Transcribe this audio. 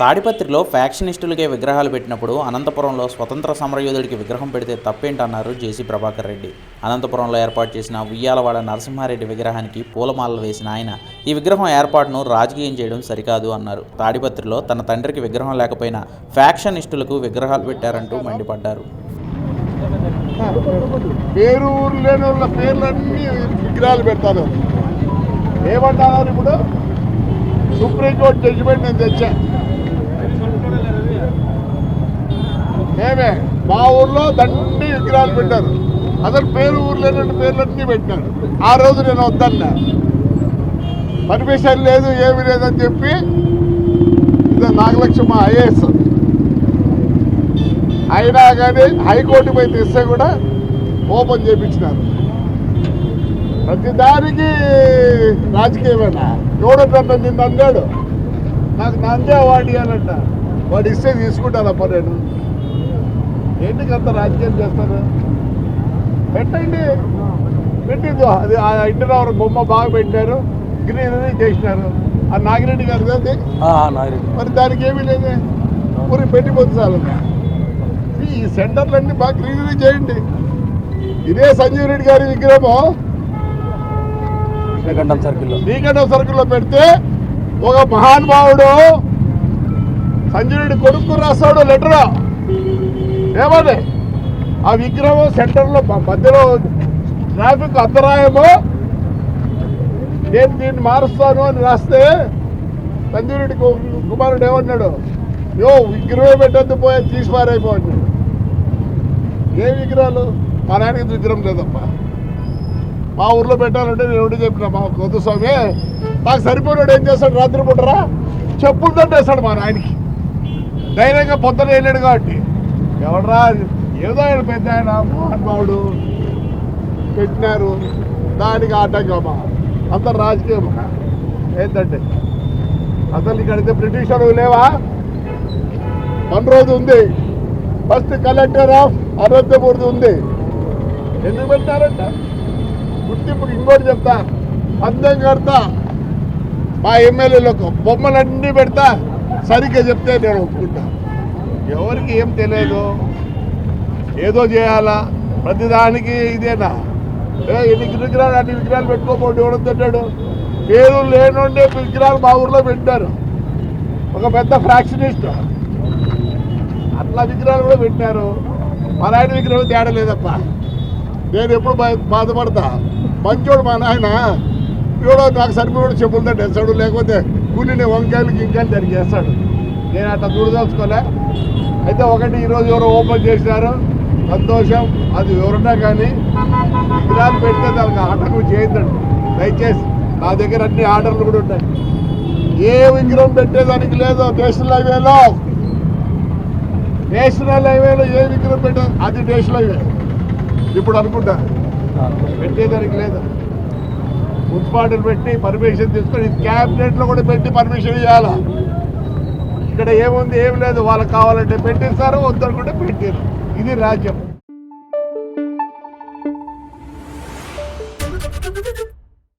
తాడిపత్రిలో ఫ్యాక్షనిస్టులకే విగ్రహాలు పెట్టినప్పుడు అనంతపురంలో స్వతంత్ర సమరయోధుడికి విగ్రహం పెడితే తప్పేంటన్నారు జేసీ ప్రభాకర్ రెడ్డి. అనంతపురంలో ఏర్పాటు చేసిన ఉయ్యాలవాడ నరసింహారెడ్డి విగ్రహానికి పూలమాలలు వేసిన ఆయన ఈ విగ్రహం ఏర్పాటును రాజకీయం చేయడం సరికాదు అన్నారు. తాడిపత్రిలో తన తండ్రికి విగ్రహం లేకపోయినా ఫ్యాక్షనిస్టులకు విగ్రహాలు పెట్టారంటూ మండిపడ్డారు. పేరు ఊరు లేని వాళ్ళ పేర్లన్నీ విగ్రహాలు పెడతారు. ఇప్పుడు? సుప్రీంకోర్టు జడ్జిమెంట్ నేను తెచ్చా. మేమే మా ఊర్లో దండి విగ్రహాలు పెట్టారు. అసలు పేరు ఊరు పేర్లన్నీ పెట్టినారు ఆ రోజు నేను వద్దన్నా. పర్మిషన్ లేదు ఏమీ లేదని చెప్పి ఇదే నాగలక్ష్మ ఐఏఎస్. అయినా కానీ హైకోర్టు పోయి తెస్తే కూడా ఓపెన్ చేయించినారు ప్రతిదానికి రాజకీయమేనా? ఎవడంటే నిన్ను అన్నాడు. నాకు నందే వాడి అనంట వాడు ఇస్తే తీసుకుంటానప్ప నేను. ఏంటికి అంత రాజకీయం చేస్తారు? పెట్టండి. పెట్టింది. అది ఆ ఇంటి రావడం బొమ్మ బాగా పెట్టారు గ్రీనరీ చేసినారు. ఆ నాగిరెడ్డి గారు అది? మరి దానికి ఏమీ లేదే. ఊరి పెట్టిపోతుంది చాలు. ఈ సెంటర్లన్నీ బాగా గ్రీనరీ చేయండి. ఇదే సంజీవ్ రెడ్డి గారి విగ్రహం శ్రీకంఠం సర్కిల్లో. శ్రీకంఠం సర్కిల్లో పెడితే ఒక మహానుభావుడు రెడ్డి కొడుకు రాస్తాడు లెటర్. ఏమని ఆ విగ్రహం సెంటర్లో మధ్యలో ట్రాఫిక్ అంతరాయమో? నేను దీన్ని మారుస్తాను అని రాస్తే సంజయ్ కుమారుడు ఏమన్నాడు? యో విగ్రహం పెట్టద్దు పోయే తీసి అన్నాడు ఏ విగ్రహాలు? మా నాయనకి విగ్రహం లేదప్పా. మా ఊర్లో పెట్టాలంటే నేను ఒకటి చెప్పిన మా కొద్దు స్వామి నాకు సరిపోయినాడు ఏం చేస్తాడు? రాత్రి పుట్టరా చెప్పులు వేస్తాడు మా నాయనకి. ధైర్యంగా పొద్దున వెళ్ళాడు కాబట్టి. ఎవడరా? ఏదో ఆయన పెద్ద ఆయన మహానుభావుడు. పెట్టినారు. దానికి ఆటంకమా అంత రాజకీయమా ఏంటంటే? అసలు ఇక్కడైతే బ్రిటిష్ వాళ్ళు లేవా? మన రోజు ఉంది. ఫస్ట్ కలెక్టర్ ఆఫ్ అనంతపూర్ది ఉంది. ఎందుకు పెట్టారంట? గుర్తింపుకి ఇంకోటి చెప్తా. అందం కడతా. మా ఎమ్మెల్యేలకు బొమ్మలన్నీ పెడతా. సరిగ్గా చెప్తే నేను ఒప్పుకుంటా. ఎవరికి ఏం తెలియదు. ఏదో చేయాలా? ప్రతిదానికి ఇదేనా? ఏ ఎన్ని విగ్రహాలు అన్ని విగ్రహాలు పెట్టుకోపోండి ఎవడం తింటాడు పేరు లేనుండే విగ్రహాలు మా ఊర్లో పెట్టారు. ఒక పెద్ద ఫ్రాక్షనిస్ట్. అట్లా విగ్రహాలు కూడా పెట్టినారు మా నాయన విగ్రహం తేడా లేదప్పా. నేను ఎప్పుడు బా- బాధపడతా. మంచోడు మా నాయన. ఎవడో నాకు సరిపోయాడు చెప్పులతో తెస్తాడు లేకపోతే కూలిని వంకాయలు గింకాయలు దానికి వేస్తాడు నేను అట్లా దూరదలుచుకోలే అయితే ఒకటి ఈరోజు ఎవరో ఓపెన్ చేసినారు. సంతోషం. అది ఎవరున్నా కానీ విగ్రహాలు పెడితే దానికి ఆటలు చేయొద్దండి దయచేసి నా దగ్గర అన్ని ఆర్డర్లు కూడా ఉంటాయి ఏ విగ్రహం పెట్టేదానికి లేదు. నేషనల్ హైవేలో. నేషనల్ హైవేలో ఏ విగ్రహం పెట్టదు అది నేషనల్ హైవే. ఇప్పుడు అనుకుంటా. పెట్టేదానికి లేదు. మున్సిపాలిటీలు పెట్టి పర్మిషన్ తీసుకొని క్యాబినెట్లో కూడా పెట్టి పర్మిషన్ ఇవ్వాలా ఇక్కడ ఏముంది? ఏం లేదు. వాళ్ళకి కావాలంటే పెట్టేస్తారు వద్దనుకుంటే పెట్టారు. ఇది రాజ్యం.